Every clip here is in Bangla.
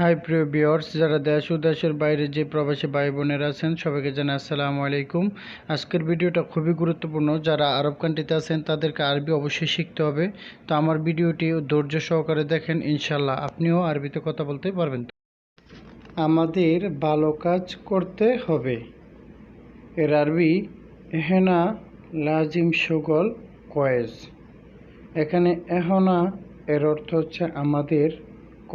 হাই, প্রিয় বিয়ার্স যারা দেশ ও দেশের বাইরে যে প্রবাসী ভাই বোনেরা আছেন, সবাইকে জানাই আসসালামু আলাইকুম। আজকের ভিডিওটা খুবই গুরুত্বপূর্ণ। যারা আরব কান্ট্রিতে আছেন, তাদেরকে আরবি অবশ্যই শিখতে হবে। তো আমার ভিডিওটি ধৈর্য সহকারে দেখেন ইনশাল্লাহ আপনিও আরবিতে কথা বলতে পারবেন। আমাদের ভালো কাজ করতে হবে। এর আরবি, এহেনা লাজিম সুগল কয়েজ। এখানে এহনা এর অর্থ হচ্ছে আমাদের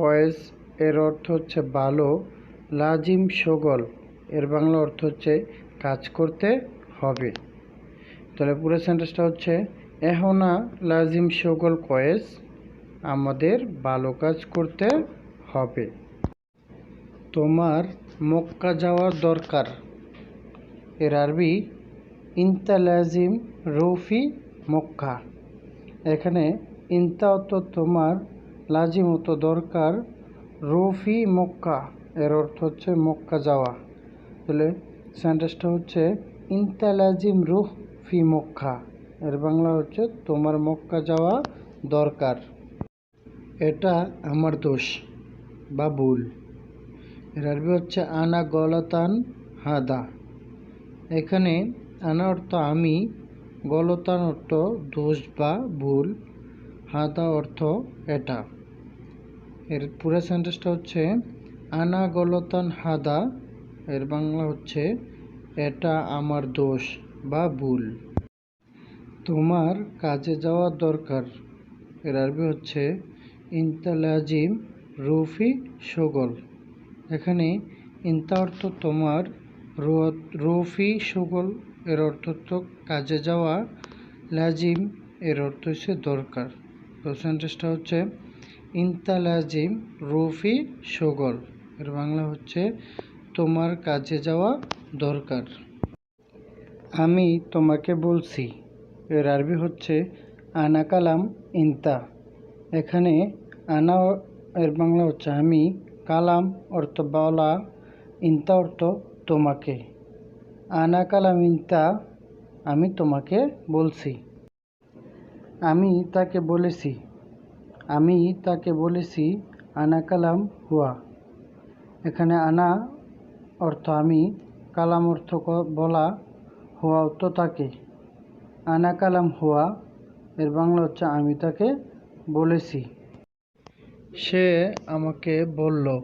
কয়েজ এর অর্থ হচ্ছে ভালো লাজিম সগল। এর বাংলা অর্থ হচ্ছে কাজ করতে হবে। তাহলে পুরো সেন্টেন্সটা হচ্ছে এহনা লাজিম সগল কয়েজ আমাদের ভালো কাজ করতে হবে। তোমার মক্কা যাওয়ার দরকার। এর আরবি, ইনতা লাজিম রৌফি মক্কা। এখানে, ইনতা অত তোমার, লাজিম অত দরকার। রফি মক্কা, এর অর্থ হচ্ছে মক্কা যাওয়া। তাহলে সেন্টেন্সটা হচ্ছে ইনতা লাজিম রুহ ফি মক্কা এর বাংলা হচ্ছে, তোমার মক্কা যাওয়া দরকার। এটা আমার দোষ বা ভুল। এর আরবি হচ্ছে, আনা গলতান হাদা এখানে আনা অর্থ আমি গলতান অর্থ দোষ বা ভুল হাদা অর্থ এটা এর পুরো সেন্টেন্সটা হচ্ছে আনা গলতান হাদা এর বাংলা হচ্ছে, এটা আমার দোষ বা ভুল। তোমার কাজে যাওয়ার দরকার। এর আরবি হচ্ছে ইন্তালাজিম রুফি সগল। এখানে ইন্তা অর্থ তোমার রুফি সগল এর অর্থ তো কাজে যাওয়া লাজিম এর অর্থ হচ্ছে, দরকার। তো সেন্টেন্সটা হচ্ছে ইন্তালাজিম রুফি সগল। এর বাংলা হচ্ছে, তোমার কাজে যাওয়া দরকার। আমি তোমাকে বলছি, এর আরবি হচ্ছে, আনা কালাম ইন্তা। এখানে আনা এর বাংলা হচ্ছে, আমি কালাম অর্থ বলা ইন্তা অর্থ তোমাকে। আনা কালাম ইন্তা, আমি তোমাকে বলছি। আমি তাকে বলেছি আমি তাকে বলেছি, আনা কালাম হুয়া। এখানে আনা অর্থ আমি, কালাম অর্থ বলা হুয়া অর্থ তাকে। আনা কালাম হুয়া এর বাংলা হচ্ছে, আমি তাকে বলেছি। সে আমাকে বলল,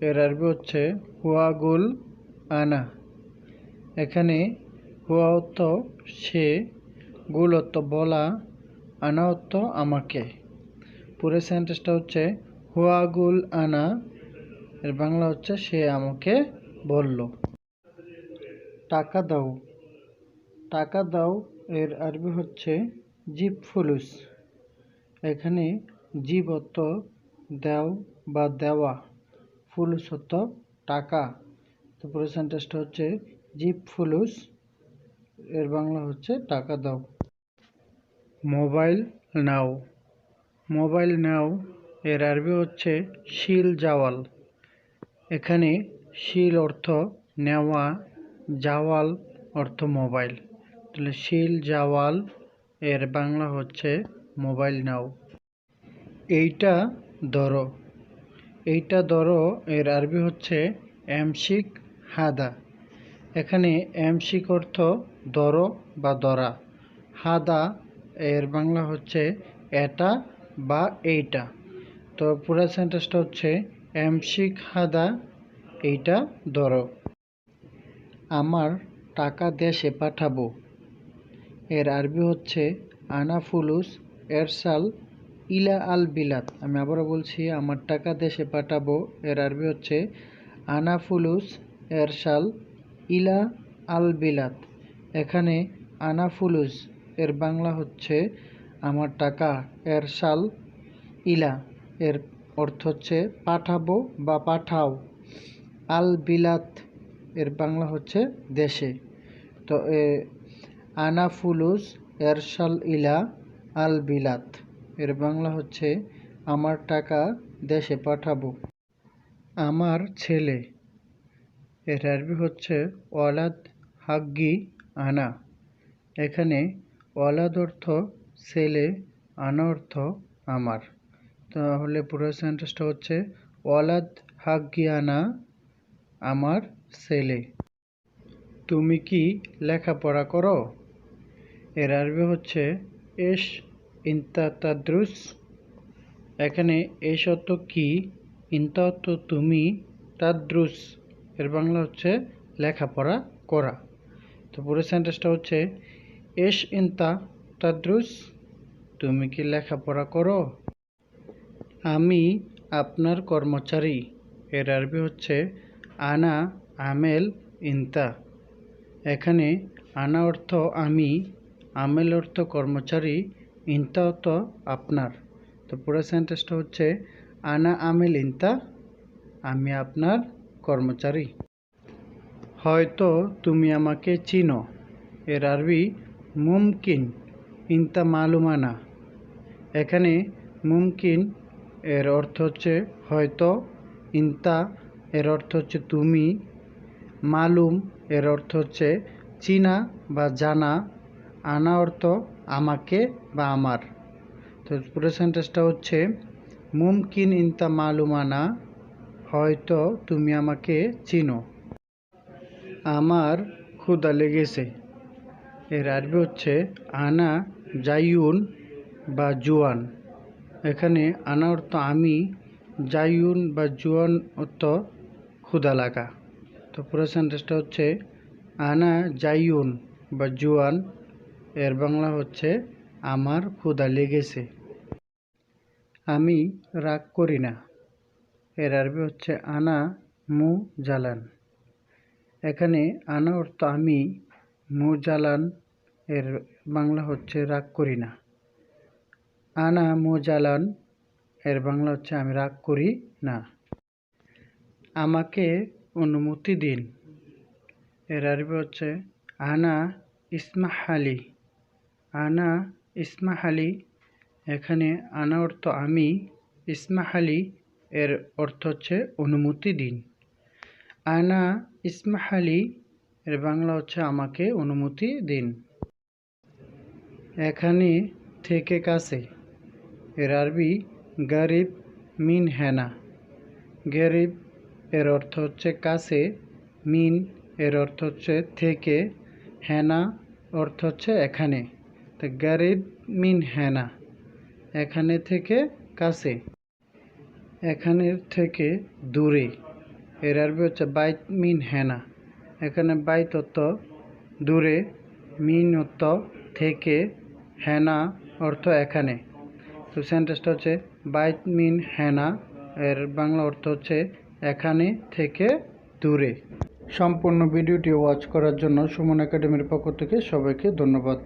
এর আরবি হচ্ছে, হুয়া গুল আনা। এখানে হুয়া অর্থ সে, গুল অর্থ বলা, আনা অর্থ আমাকে। পুরো সেন্টেন্সটা হচ্ছে, হুয়াগুল আনা এর বাংলা হচ্ছে, সে আমাকে বলল। টাকা দাও। টাকা দাও, এর আরবি হচ্ছে, জিপ ফুলুস। এখানে জীব অর্থ, দেও বা দেওয়া ফুলুস অর্থ, টাকা তো পুরো সেন্টেন্সটা হচ্ছে, জিপ ফুলুস এর বাংলা হচ্ছে, টাকা দাও। মোবাইল নাও। মোবাইল নাও, এর আরবি হচ্ছে শিল জাওয়াল। এখানে শিল অর্থ নেওয়া, জাওয়াল অর্থ মোবাইল। তাহলে শিল জাওয়াল, এর বাংলা হচ্ছে মোবাইল নাও। এইটা ধরো। এইটা ধরো, এর আরবি হচ্ছে এমশিক হাদা। এখানে এমশিক অর্থ ধরো বা দরা হাদা, এর বাংলা হচ্ছে এটা বা এইটা। তো পুরো সেন্টেন্সটা হচ্ছে এমশিক হাদা, এইটা ধরো। আমার টাকা দেশে পাঠাবো। এর আরবি হচ্ছে আনাফুলুস এরসাল ইলা আল বিলাত আমি আবারও বলছি, আমার টাকা দেশে পাঠাবো। এর আরবি হচ্ছে আনাফুলুস এরসাল ইলা আল বিলাত এখানে আনাফুলুস এর বাংলা হচ্ছে আমার টাকা এর সাল ইলা। এর অর্থ হচ্ছে পাঠাবো বা পাঠাও। আল বিলাত, এর বাংলা হচ্ছে দেশে। তো আনা ফুলুস এরশাল ইলা আল বিলাত, এর বাংলা হচ্ছে আমার টাকা দেশে পাঠাবো। আমার ছেলে, এর আরবি হচ্ছে ওয়ালাদ হাগ্গি আনা। এখানে ওয়ালাদ অর্থ ছেলে আনা অর্থ আমার। তাহলে পুরো সেন্টেন্সটা হচ্ছে, ওয়ালাদ ভাগ্যানা আমার সেলে। তুমি কি লেখাপড়া করো? এর আরবি হচ্ছে, এস ইন্তা তাদ্রুস এখানে এই শব্দ কি? ইন্তা তুমি তাদ্রুস। এর বাংলা হচ্ছে, লেখাপড়া করা। তো পুরো সেন্টেন্সটা হচ্ছে, এস ইন্তা তাদ্রুস তুমি কি লেখাপড়া করো? আমি আপনার কর্মচারী। এর আরবি হচ্ছে, আনা আমেল ইন্তা। এখানে, আনা অর্থ, আমি। আমেল অর্থ, কর্মচারী। ইন্তা অর্থ, আপনার। তো পুরো সেন্টেন্সটা হচ্ছে, আনা আমেল ইন্তা, আমি আপনার কর্মচারী। হয়তো তুমি আমাকে চিনো। এর আরবি, মুমকিন। ইন্তা মালুমানা। এখানে মুমকিন এর অর্থ হচ্ছে হয়তো, ইন্তা এর অর্থ হচ্ছে তুমি, মালুম এর অর্থ হচ্ছে চিনা বা জানা, আনা অর্থ আমাকে বা আমার। তো পুরো সেন্টেন্সটা হচ্ছে, মুমকিন ইন্তা মালুমানা, হয়তো তুমি আমাকে চিনো। আমার ক্ষুদা লেগেছে। এর আরবি হচ্ছে, আনা জাইউন বা জুয়ান। এখানে আনা অর্থ আমি, জাইউন বা জুয়ান অর্থ ক্ষুদা লাগা। তো পুরো সেন্টেন্সটা হচ্ছে, আনা জাইউন বা জুয়ান, এর বাংলা হচ্ছে, আমার ক্ষুদা লেগেছে। আমি রাগ করি না। এর আরবি হচ্ছে, আনা মু জালান। এখানে আনা অর্থ আমি, মু জালান এর বাংলা হচ্ছে রাগ করি না। আনা মোজালান, এর বাংলা হচ্ছে আমি রাগ করি না। আমাকে অনুমতি দিন। এর আরবি হচ্ছে, আনা ইসমাহালি। আনা ইসমাহালি, এখানে আনা অর্থ আমি, ইসমাহালি, এর অর্থ হচ্ছে অনুমতি দিন। আনা ইসমাহালি, এর বাংলা হচ্ছে আমাকে অনুমতি দিন। এখানে থেকে কাছে। এর আরবি গরিব মিন হেনা। গরিব এর অর্থ হচ্ছে কাছে, মিন এর অর্থ হচ্ছে থেকে, হেনা অর্থ হচ্ছে এখানে। তো গরিব মিন হেনা, এখানে থেকে কাছে। এখানের থেকে দূরে। এর আরবি হচ্ছে বাইত মিন হেনা। এখানে বাইত অর্থ দূরে, মিন অর্থ থেকে হেনা অর্থ এখানে। তো সেন্টেন্সটা হচ্ছে বাই মিন হ্যানা এর বাংলা অর্থ হচ্ছে, এখানে থেকে দূরে। সম্পূর্ণ ভিডিওটি ওয়াচ করার জন্য সুমন একাডেমির পক্ষ থেকে সবাইকে ধন্যবাদ।